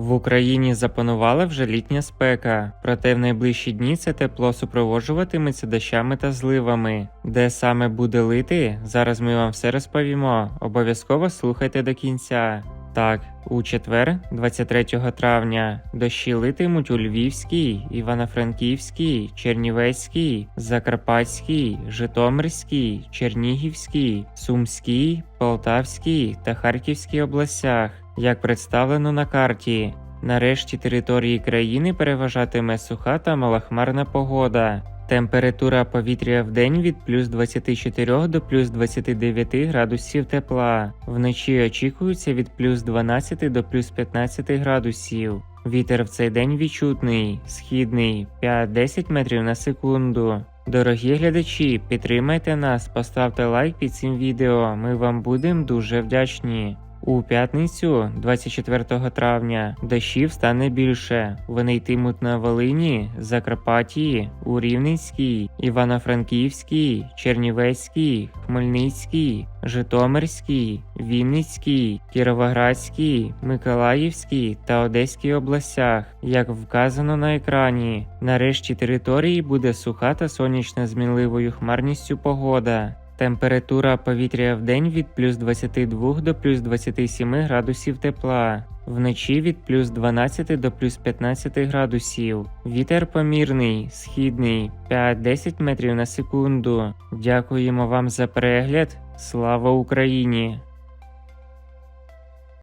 В Україні запанувала вже літня спека, проте в найближчі дні це тепло супроводжуватиметься дощами та зливами. Де саме буде лити, зараз ми вам все розповімо. Обов'язково слухайте до кінця. Так, у четвер, 23 травня, дощі литимуть у Львівській, Івано-Франківській, Чернівецькій, Закарпатській, Житомирській, Чернігівській, Сумській, Полтавській та Харківській областях, як представлено на карті. Нарешті території країни переважатиме суха та малохмарна погода. Температура повітря в день від плюс 24 до плюс 29 градусів тепла. Вночі очікується від плюс 12 до плюс 15 градусів. Вітер в цей день відчутний, східний 5-10 метрів на секунду. Дорогі глядачі, підтримайте нас, поставте лайк під цим відео. Ми вам будемо дуже вдячні. У п'ятницю, 24 травня, дощів стане більше. Вони йтимуть на Волині, Закарпатті, у Рівненській, Івано-Франківській, Чернівецькій, Хмельницькій, Житомирській, Вінницькій, Кіровоградській, Миколаївській та Одеській областях, як вказано на екрані. Нарешті території буде суха та сонячна з мінливою хмарністю погода. Температура повітря в день від плюс 22 до плюс 27 градусів тепла, вночі від плюс 12 до плюс 15 градусів. Вітер помірний, східний 5-10 метрів на секунду. Дякуємо вам за перегляд. Слава Україні!